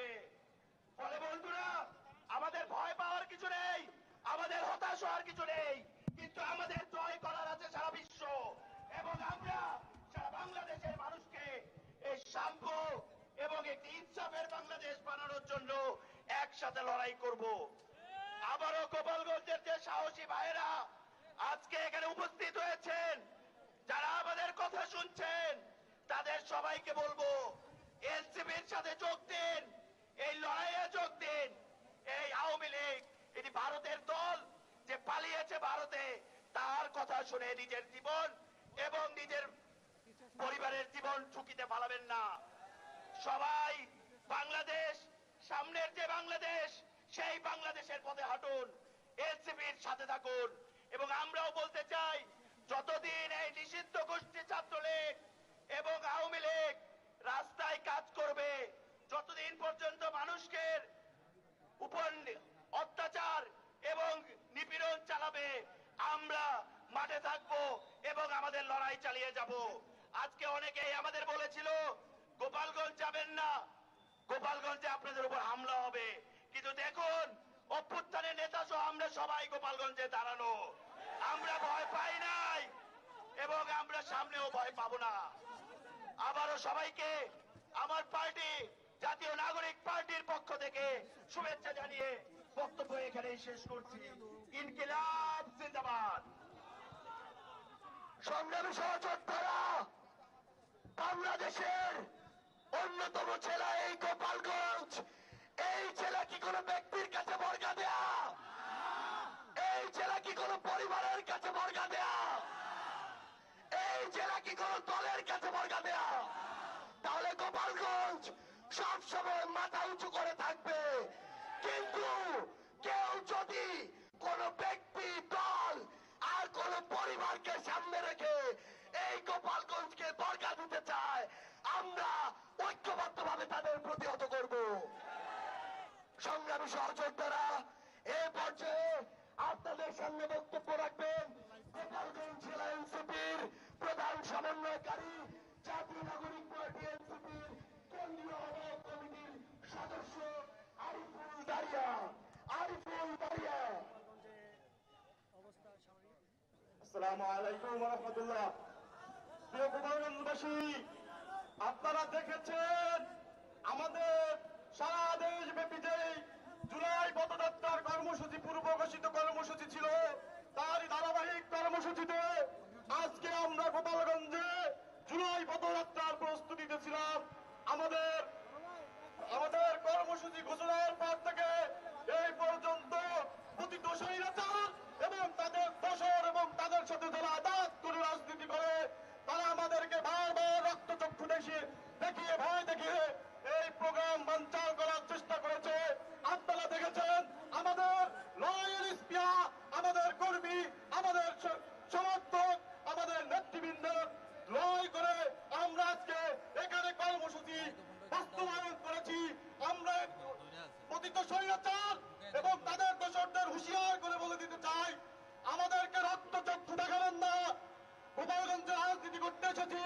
থাকবে। ফলে বন্ধুরা, আমাদের ভয় পাওয়ার কিছু নেই, আমাদের হতাশ হওয়ার কিছু নেই, কিন্তু আমাদের জয় করার আছে সারা বিশ্ব। এবং আমরা সারা বাংলাদেশের মানুষকে এই সাম্য এবং একটি ইনসাফের বাংলাদেশ বানানোর জন্য একসাথে লড়াই করব। আবারও গোপালগঞ্জের যে সাহসী ভাইয়েরা আজকে এখানে উপস্থিত হয়েছেন, যারা আমাদের কথা শুনছেন, তাদের সবাইকে বলব এনসিপির সাথে যোগ দিন। এই লড়াইয়ে যোগ দিন। এই আওয়ামী লীগ, এটি ভারতের দল যে পালিয়েছে ভারতে, তার কথা শুনে নিজের জীবন এবং নিজের পরিবারের জীবন ঝুঁকিতে ফালাবেন না। সবাই বাংলাদেশ, সামনের যে বাংলাদেশ, সেই বাংলাদেশের পথে হাঁটুন এনসিপির সাথে থাকুন এবং আমরাও বলতে চাই, যতদিন এই নিষিদ্ধ গোষ্ঠী ছাত্রলীগ এবং আওয়ামী লীগ রাস্তায় কাজ করবে যতদিন পর্যন্ত মানুষকে উপর অত্যাচার এবং নিপীড়ন চালাবে, আমরা মাঠে থাকব এবং আমাদের লড়াই চালিয়ে যাব। আজকে অনেকেই আমাদের বলেছিল, গোপালগঞ্জ যাবেন না। গোপালগঞ্জে আপনাদের উপর হামলা হবে। কিন্তু দেখুন, অভ্যুত্থানের নেতা সহ আমরা সবাই গোপালগঞ্জে দাঁড়ানো। আমরা ভয় পাই নাই এবং আমরা সামনেও ভয় পাবো না। আবারও সবাইকে, আমার পার্টি জাতীয় নাগরিক পার্টির পক্ষ থেকে শুভেচ্ছা জানিয়ে বক্তব্য এখানেই শেষ করছি। ইনকিলাব জিন্দাবাদ। সংগ্রামী সহযোদ্ধারা, বাংলাদেশের অন্যতম জেলা এই গোপালগঞ্জ, এই জেলা কি কোনো ব্যক্তির কাছে বর্গা দেয়া? এই জেলা কি কোনো পরিবারের কাছে বর্গা দেয়া? এই জেলা কি কোনো দলের কাছে বর্গা দেয়া? তাহলে গোপালগঞ্জ সবসময় মাথা উঁচু করে থাকবে। কিন্তু কেউ যদি কোন ব্যক্তি, দল আর কোন পরিবারকে সামনে রেখে এই গোপালগঞ্জকে বর্গা দিতে চায়, আমরা ঐক্যবদ্ধভাবে তাদের প্রতিহত করব। সংগ্রামী সহযোদ্ধারা, এ পর্যায়ে আপনাদের সামনে বক্তব্য রাখবেন গোপালগঞ্জ জেলা এনসিপির প্রধান সমন্বয়কারী, জাতীয় নাগরিক পার্টি এনসিপির আপনারা দেখেছেন আমাদের সারা দেশ ব্যাপী যে জুলাই পদযাত্রার কর্মসূচি, পূর্ব ঘোষিত কর্মসূচি ছিল, তারই ধারাবাহিক কর্মসূচিতে আজকে আমরা গোপালগঞ্জে জুলাই পদযাত্রার প্রস্তুতিতে ছিলাম। আমাদের আমাদের কর্মসূচি ঘোষণার পর থেকে এই পর্যন্ত প্রতি দোষীরাচার এবং তাদের দোষর এবং তাদের সাথে যারা আদাত করে রাজনীতি করে, তারা আমাদেরকে বারবার রক্তচক্ষু দেখিয়ে দেখিয়ে, ভয় দেখিয়ে এই প্রোগ্রাম বাঞ্চাল করার চেষ্টা করেছে। আপনারা দেখেছেন, আমাদের লয়ের ইস্পিয়া আমাদের কর্মী আমাদের স- সমর্থক আমাদের নেতৃবৃন্দ লয় করে আমরা আজকে এখানে কর্মসূচি বাস্তবায়ন করেছি আমরা পতিত স্বৈরাচার এবং তাদের দোষরদের হুঁশিয়ার করে বলে দিতে চাই আমাদেরকে রক্তচক্ষু দেখাবেন না গোপালগঞ্জে রাজনীতি করতে এসেছি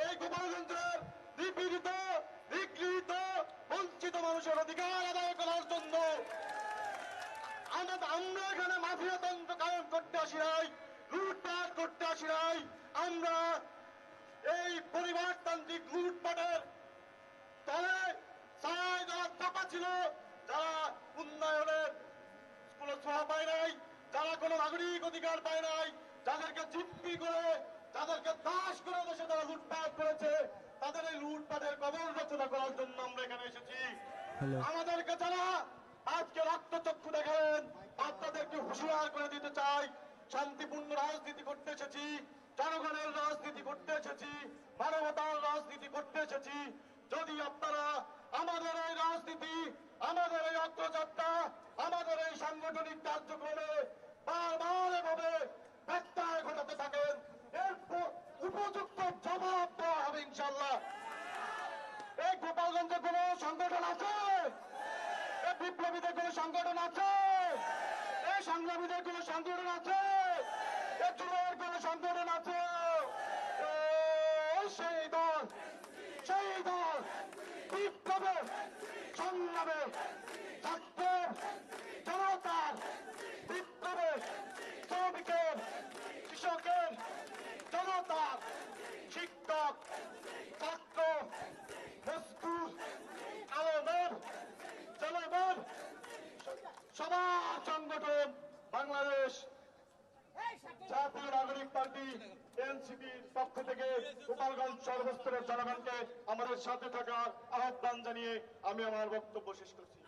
এই গোপালগঞ্জের নিপীড়িত নিগৃহীত বঞ্চিত মানুষের অধিকার আদায় করার জন্য আমাদের আমরা এখানে মাফিয়াতন্ত্র কায়েম করতে আসি নাই লুটপাট করতে আসি নাই আমরা এই পরিবারতান্ত্রিক লুটপাটের তবে ছায় যারা চাপা ছিল যারা উন্নয়নের কোনো ছোঁয়া পায় নাই যারা কোনো নাগরিক অধিকার পায় নাই যাদেরকে জিপ্পি করে যাদেরকে দাস করে দেশে তারা লুটপাট করেছে তাদের এই লুটপাটের কবর রচনা করার জন্য আমরা এখানে এসেছি। আমাদেরকে যারা আজকে রক্তচক্ষু দেখালেন আপনাদেরকে হুঁশিয়ার করে দিতে চাই শান্তিপূর্ণ রাজনীতি করতে এসেছি জনগণের রাজনীতি করতে এসেছি মানবতার রাজনীতি করতে এসেছি। যদি আপনারা আমাদের এই রাজনীতি, আমাদের এই অগ্রযাত্রা, আমাদের এই সাংগঠনিক কার্যক্রমে বারবার এভাবে ব্যত্যয় ঘটাতে থাকেন। উপযুক্ত জবাব দেওয়া হবে ইনশাল্লাহ এই গোপালগঞ্জে কোন সংগঠন আছে? এই বিপ্লবীদের কোন সংগঠন আছে? এই সংগ্রামীদের কোন সংগঠন আছে? এই যুবের কোন সংগঠন আছে? সেই দল বাবা সংগঠন বাংলাদেশ। জাতীয় নাগরিক পার্টি এনসিপির পক্ষ থেকে গোপালগঞ্জ সর্বস্তরের জনগণকে আমাদের সাথে থাকার আহ্বান জানিয়ে আমি আমার বক্তব্য শেষ করছি।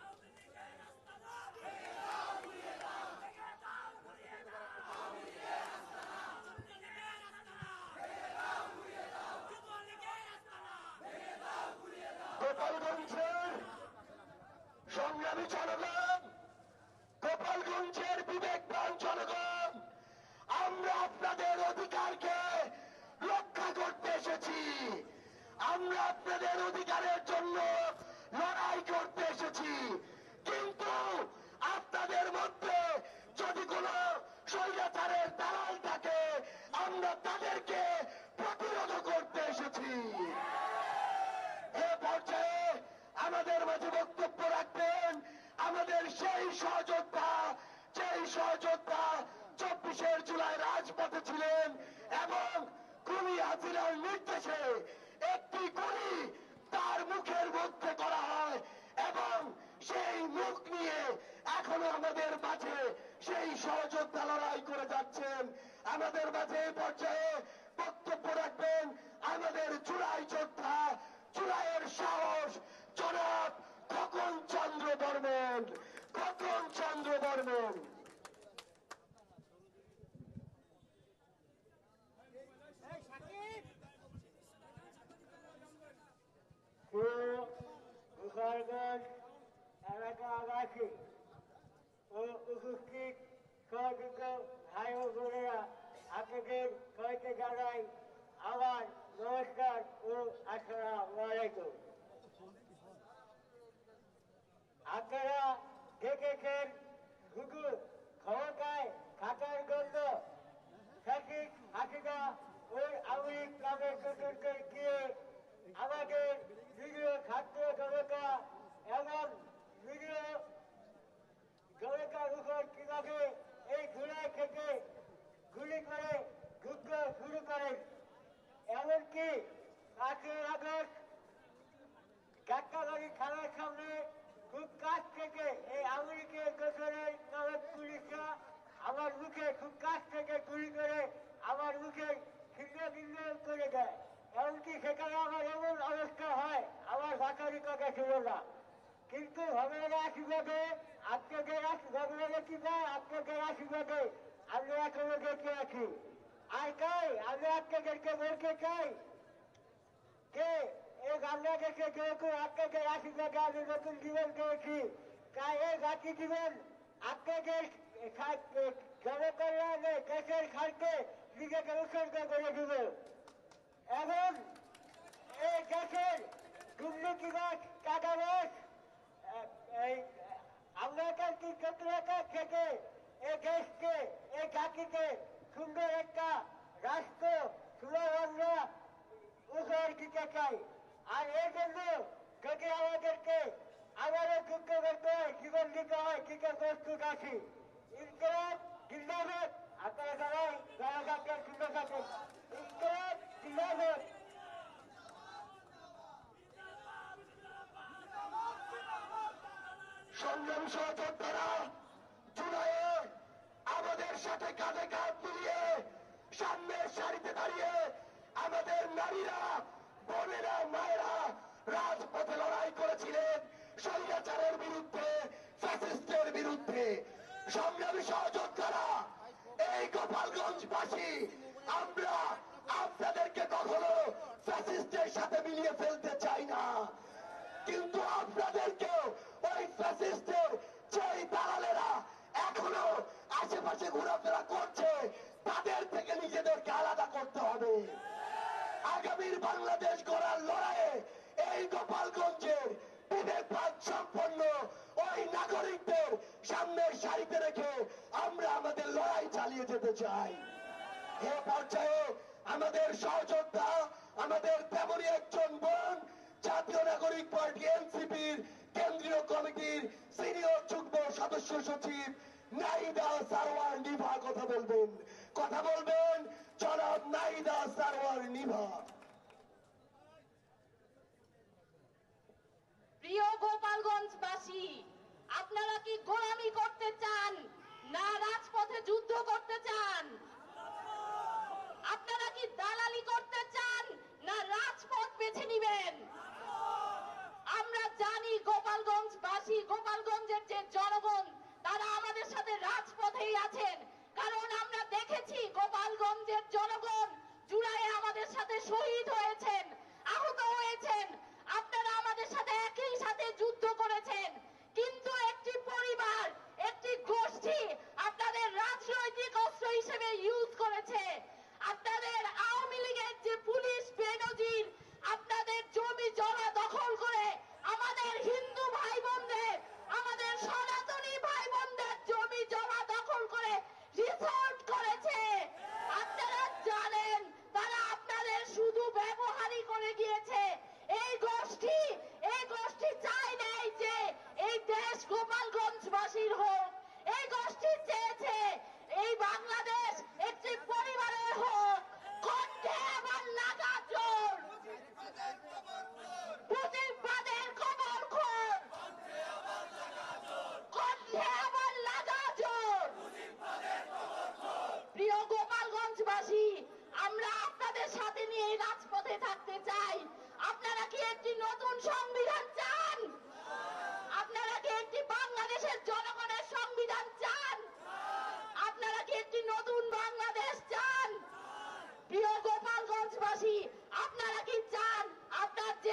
রাজপথে ছিলেন এবং হাজিরার নির্দেশে একটি গুলি তার মুখের মধ্যে করা হয় এবং সেই মুখ নিয়ে এখনও আমাদের মাঝে সেই সহযোদ্ধা লড়াই করে যাচ্ছেন। আমাদের মাঝে এই পর্যায়ে বক্তব্য রাখবেন আমাদের চূড়াই যোদ্ধা চূড়াইয়ের সাহস জনাব খোকন চন্দ্র বর্মন খোকন চন্দ্র বর্মন গোপালগঞ্জ এলাকাবাসী ও উপস্থিত সহযোগ্য ভাই ও বোনেরা আপনাদের সবাইকে জানাই আমার নমস্কার ও আসসালাম আলাইকুম আপনারা দেখেছেন শুধু ক্ষমতায় থাকার জন্য সঠিক হাসিনা ওই আওয়ামী ক্লাবের চতুর্থে গিয়ে আমাদের নিরীহ ছাত্র জনতা এবং নিরীহ জনতার উপর কীভাবে এই ঘোড়ায় থেকে গুলি করে যুদ্ধ শুরু করেন এমনকি পাঁচই আগস্ট যাত্রাবাড়ি থানার সামনে খুব কাছ থেকে এই আমেরিকার গোসরের নামক পুলিশরা আমার মুখে খুব কাছ থেকে গুলি করে আমার মুখে ছিন্ন ভিন্ন করে দেয়। এমনকি সেখানে আমার এমন অবস্থা হয়, আমার ভাষারই কথা ছিল না। কিন্তু ভগবানের আশীর্বাদে, আপনাদের ভগবানের কি দেয় আপনাদের আশীর্বাদে আমরা এখনও বেঁচে আছি। আর তাই আমি আপনাদেরকে বলতে চাই যে এই বাংলাদেশে যেহেতু আপনাদের আশীর্বাদে আমি নতুন জীবন পেয়েছি। তাই এই বাকি জীবন আপনাদের জনকল্যাণে, দেশের স্বার্থে নিজেকে উৎসর্গ করে দিব। এবং এই দেশের দুর্নীতিবাদ কাদাবাস এই আমলাতান্ত্রিক চক্রতা থেকে এই দেশকে, এই জাতিকে সুন্দর একটা রাষ্ট্র সুন্দর আমরা উপহার দিতে চাই। আর এর জন্য যদি আমাদেরকে আবারও যুদ্ধ করতে হয়, জীবন দিতে হয় দিতে প্রস্তুত আছি। সংগ্রামী সহযোদ্ধারা, জুলাইয়ে আমাদের সাথে কাঁধে কাঁধ মিলিয়ে সামনের সারিতে দাঁড়িয়ে আমাদের নারীরা বোনেরা, মায়েরা, রাজপথে লড়াই করেছিলেন স্বৈরাচারের বিরুদ্ধে ফ্যাসিস্টের বিরুদ্ধে। সংগ্রামী সহযোদ্ধারা, এই গোপালগঞ্জবাসী, আমরা আপনাদেরকে কখনো ফ্যাসিস্টের সাথে মিলিয়ে ফেলতে চাই না। কিন্তু আপনাদেরকেও ওই ফ্যাসিস্টের যেই দালালেরা এখনও আশেপাশে ঘোরাফেরা করছে, তাদের থেকে নিজেদেরকে আলাদা করতে হবে। আগামীর বাংলাদেশ গড়ার লড়াইয়ে এই গোপালগঞ্জের বিবেকবাদ সম্পন্ন ওই নাগরিকদের সামনের সারিতে রেখে আমরা আমাদের লড়াই চালিয়ে যেতে চাই। এ পর্যায়ে আমাদের সহযোদ্ধা, আমাদের তেমনই একজন বোন, জাতীয় নাগরিক পার্টি এনসিপির কেন্দ্রীয় কমিটির সিনিয়র যুগ্ম সদস্য সচিব নাইদা সারওয়ার নিভা কথা বলবেন। কথা বলবেন, জনাব নাইদা সারওয়ার নিভা। প্রিয় গোপালগঞ্জবাসী, আপনারা কি গোলামি করতে চান না রাজপথে যুদ্ধ করতে চান? আপনারা কি দালালি করতে চান না রাজপথ বেছে নিবেন? আমরা জানি গোপালগঞ্জ গোপালগঞ্জবাসী, গোপালগঞ্জের যে জনগণ, তারা আমাদের সাথে রাজপথেই আছেন। কারণ আমরা দেখেছি গোপালগঞ্জের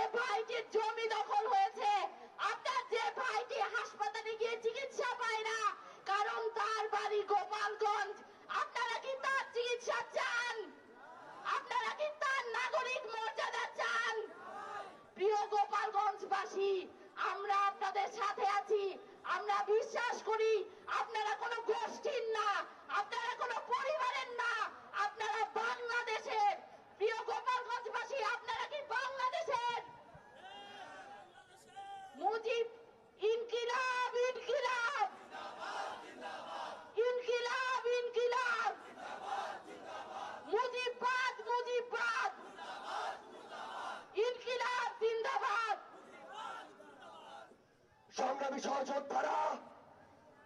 ভাইটির জমি দখল সহযোদ্ধারা,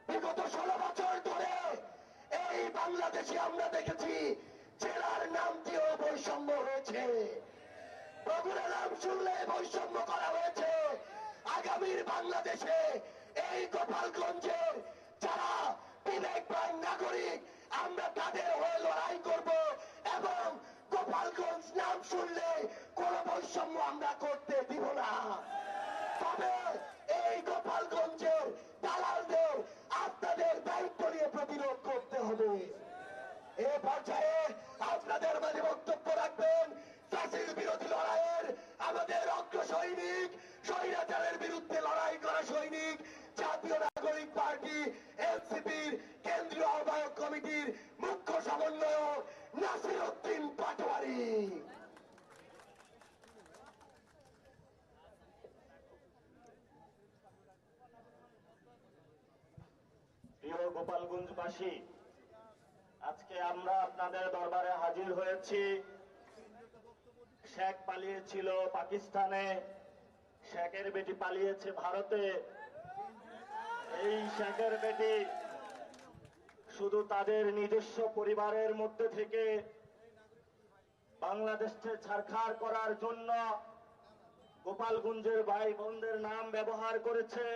বিগত ষোলো বছর ধরে এই বাংলাদেশে আমরা দেখেছি জেলার নাম দিয়েও বৈষম্য হয়েছে। বগুড়া নাম শুনলে বৈষম্য করা হয়েছে। আগামীর বাংলাদেশে এই গোপালগঞ্জের যারা বিবেকবান নাগরিক, আমরা তাদের হয়ে লড়াই করব এবং গোপালগঞ্জ নাম শুনলে কোনো বৈষম্য আমরা করতে দিব না। গোপালগঞ্জবাসী আজকে আমরা আপনাদের দরবারে হাজির হয়েছি। শেখ পালিয়েছিল পাকিস্তানে। শেখের বেটি পালিয়েছে ভারতে। এই শেখের বেটি শুধু তাদের নিজস্ব পরিবারের মধ্যে থেকে বাংলাদেশকে ছাড়খাড় করার জন্য গোপালগঞ্জের ভাই বোনদের নাম ব্যবহার করেছে।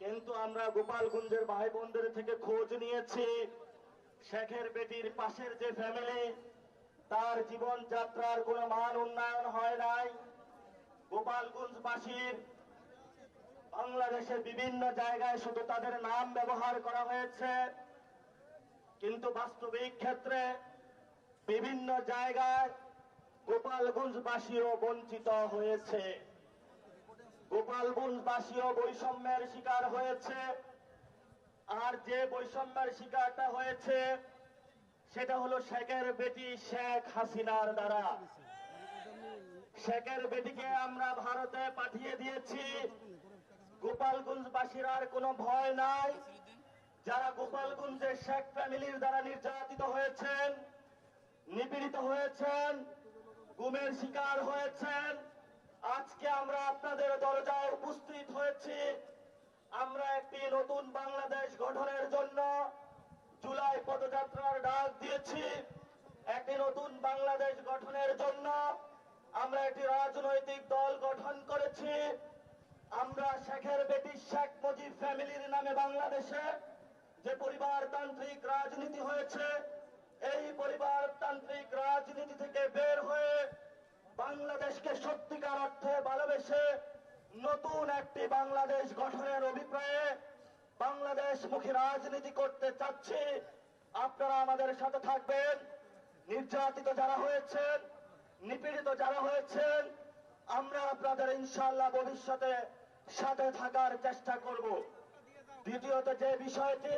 কিন্তু আমরা গোপালগঞ্জের ভাই বোনদের থেকে খোঁজ নিয়েছি। শেখের বেটির পাশের যে ফ্যামিলি তার জীবন যাত্রার কোনো মান উন্নয়ন হয় নাই। গোপালগঞ্জবাসীর বাংলাদেশের বিভিন্ন জায়গায় শুধু তাদের নাম ব্যবহার করা হয়েছে। কিন্তু বাস্তবিক ক্ষেত্রে বিভিন্ন জায়গায় গোপালগঞ্জবাসীও বঞ্চিত হয়েছে। গোপালগঞ্জবাসীও বৈষম্যের শিকার হয়েছে। আর যে বৈষম্যের শিকারটা হয়েছে, সেটা হলো শেখের বেটি শেখ হাসিনার দ্বারা। শেখের বেটিকে আমরা ভারতে পাঠিয়ে দিয়েছি। গোপালগঞ্জবাসীর আর কোনো ভয় নাই। যারা গোপালগঞ্জের শেখ ফ্যামিলির দ্বারা নির্যাতিত হয়েছেন, নিপীড়িত হয়েছেন, গুমের শিকার হয়েছেন আজকে আমরা আপনাদের দরজায় উপস্থিত হয়েছি। আমরা একটি নতুন বাংলাদেশ গঠনের জন্য জুলাই পদযাত্রার ডাক দিয়েছি। একটি নতুন বাংলাদেশ গঠনের জন্য আমরা একটি রাজনৈতিক দল গঠন করেছি। আমরা শেখের বেটি শেখ মুজিব ফ্যামিলির নামে বাংলাদেশে যে পরিবারতান্ত্রিক রাজনীতি হয়েছে, এই পরিবারতান্ত্রিক রাজনীতি থেকে বের হয়ে বাংলাদেশকে সত্যিকার অর্থে ভালোবেসে নতুন একটি বাংলাদেশ গঠনের অভিপ্রায়ে বাংলাদেশমুখী রাজনীতি করতে চাচ্ছি। আপনারা আমাদের সাথে থাকবেন। নির্যাতিত যারা হয়েছেন, নিপীড়িত যারা হয়েছেন, আমরা আপনাদের ইনশাআল্লাহ ভবিষ্যতে সাথে থাকার চেষ্টা করব। দ্বিতীয়ত যে বিষয়টি,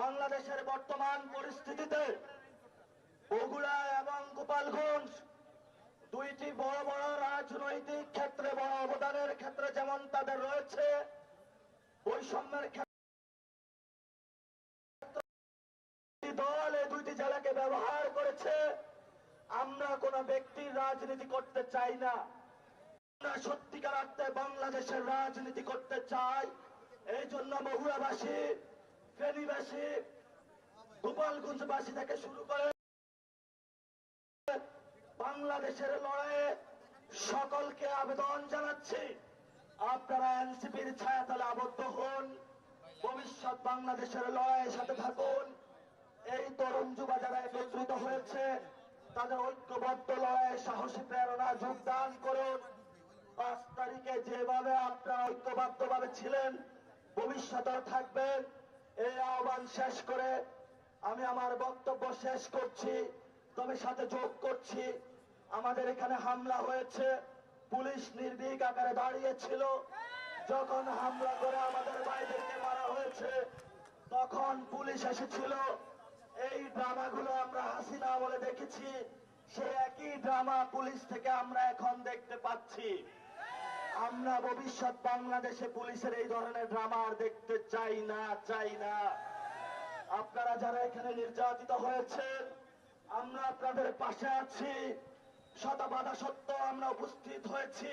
বাংলাদেশের বর্তমান পরিস্থিতিতে বগুড়া এবং গোপালগঞ্জ দুইটি বড় বড় রাজনৈতিক ক্ষেত্রে, বড় অবদানের ক্ষেত্রে যেমন তাদের রয়েছে, বৈষম্যের ক্ষেত্রে দল এই দুইটি জেলাকে ব্যবহার করেছে। আমরা কোন ব্যক্তির রাজনীতি করতে চাই না। আমরা সত্যিকার অর্থে বাংলাদেশের রাজনীতি করতে চাই। এই জন্য মহুয়াবাসী ফেনীবাসী, গোপালগঞ্জবাসী থেকে শুরু করে বাংলাদেশের লড়াইয়ে সকলকে আবেদন জানাচ্ছি। আপনারা এনসিপির ছায়াতলে আবদ্ধ হন। ভবিষ্যৎ বাংলাদেশের লড়াইয়ের সাথে থাকুন। এই তরুণ যুবা যারা একত্রিত হয়েছে, তাদের ঐক্যবদ্ধ লড়াইয়ে সাহসী প্রেরণা যোগদান করুন। পাঁচ তারিখে যেভাবে আপনারা ঐক্যবদ্ধ ভাবে ছিলেন ভবিষ্যতেও থাকবেন, এই আহ্বান শেষ করে আমি আমার বক্তব্য শেষ করছি, তবে সাথে যোগ করছি। আমাদের এখানে হামলা হয়েছে। পুলিশ নির্ভীক আকারে দাঁড়িয়েছিল। যখন হামলা করে আমাদের ভাইদেরকে মারা হয়েছে, তখন পুলিশ এসেছিল। এই ড্রামাগুলো আমরা হাসিনা বলে দেখেছি। সে একই ড্রামা পুলিশ থেকে আমরা এখন দেখতে পাচ্ছি। আমরা ভবিষ্যৎ বাংলাদেশে পুলিশের এই ধরনের ড্রামা আর দেখতে চাই না চাই না। আপনারা যারা এখানে নির্যাতিত হয়েছেন, আমরা আপনাদের পাশে আছি। শত বাধা সত্য আমরা উপস্থিত হয়েছি।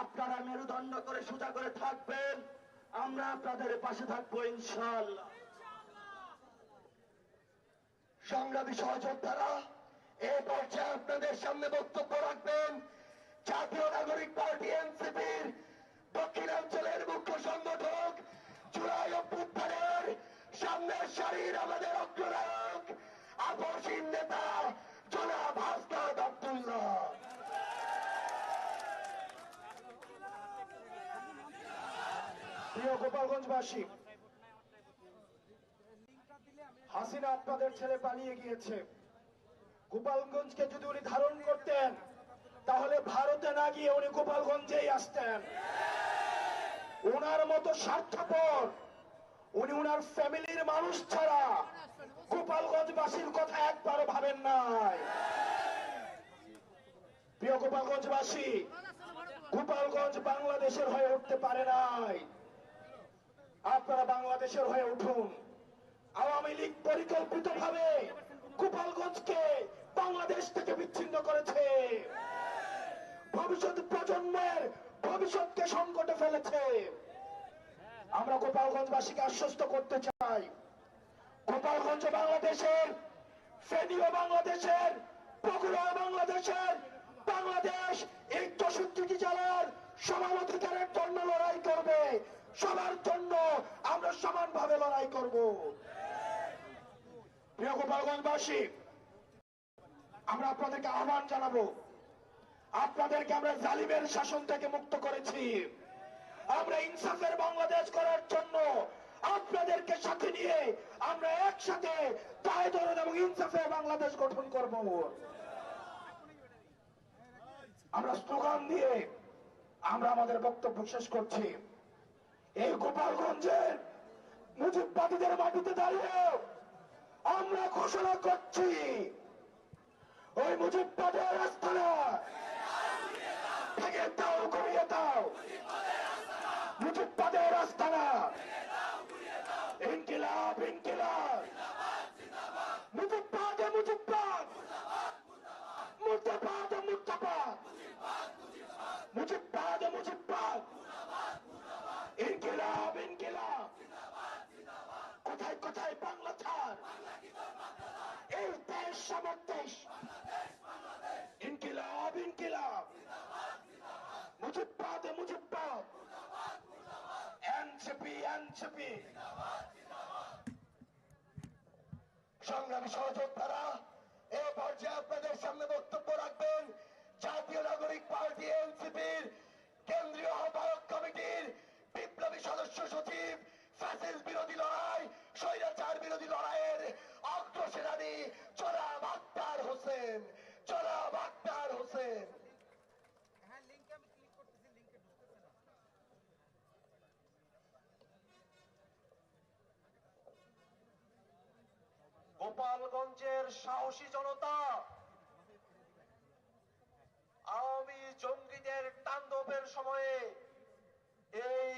আপনারা মেরুদণ্ড করে সোজা করে থাকবেন। আমরা আপনাদের পাশে থাকব ইনশাল্লাহ সংগ্রামী সহযোদ্ধারা, এ পর্যায়ে আপনাদের সামনে বক্তব্য রাখবেন। গোপালগঞ্জবাসী হাসিনা আপনাদের ছেলে পালিয়ে গিয়েছে। গোপালগঞ্জকে যদি উনি ধারণ করতেন, তাহলে ভারতে না গিয়ে উনি গোপালগঞ্জেই আসতেন। ওনার মতো স্বার্থপর, উনি ওনার ফ্যামিলির মানুষ ছাড়া গোপালগঞ্জবাসীর কথা একবারও ভাবেন নাই। প্রিয় গোপালগঞ্জবাসী, গোপালগঞ্জ বাংলাদেশের হয়ে উঠতে পারে নাই। আপনারা বাংলাদেশের হয়ে উঠুন। আওয়ামী লীগ পরিকল্পিত ভাবে গোপালগঞ্জকে বাংলাদেশ থেকে বিচ্ছিন্ন করেছে। ভবিষ্যৎ প্রজন্মের ভবিষ্যৎকে সংকটে ফেলেছে। আমরা গোপালগঞ্জবাসীকে আশ্বস্ত করতে চাই। গোপালগঞ্জ বাংলাদেশের ফেনীয় বাংলাদেশের বগুড়া বাংলাদেশের, বাংলাদেশ এই চৌষট্টি জেলার সমান অধিকারের জন্য লড়াই করবে। সবার জন্য আমরা সমানভাবে লড়াই করব। প্রিয় গোপালগঞ্জবাসী, আমরা আপনাদেরকে আহ্বান জানাব, আপনাদেরকে আমরা জালিমের শাসন থেকে মুক্ত করেছি। আমরা ইনসাফের বাংলাদেশ করার জন্য আপনাদেরকে সাথে নিয়ে আমরা একসাথে দায় ধরন এবং ইনসাফের বাংলাদেশ গঠন করব। আমরা স্লোগান দিয়ে আমরা আমাদের বক্তব্য শেষ করছি। এই গোপালগঞ্জের মুজিববাদীদের মাটিতে দাঁড়িয়ে আমরা ঘোষণা করছি ওই মুজিববাদের আস্থানা শাবক দেশ ইনকিলাব ইনকিলাব। মুজিব্বাদ মুজিব্বাদ। NCP NCP. সংগ্রামী সহযোদ্ধারা, এ পর্যায়ে আপনাদের সামনে বক্তব্য রাখবেন, জাতীয় নাগরিক পার্টি এনসিপির কেন্দ্রীয় আহ্বায়ক কমিটির বিপ্লবী সদস্য সচিব ফাসিল বিরোধী লড়াই, স্বৈরাচার বিরোধী লড়াইয়ের ছাত্র সেনানী হোসেন হোসেন। গোপালগঞ্জের সাহসী জনতা আওয়ামী জঙ্গিদের তাণ্ডবের সময়ে এই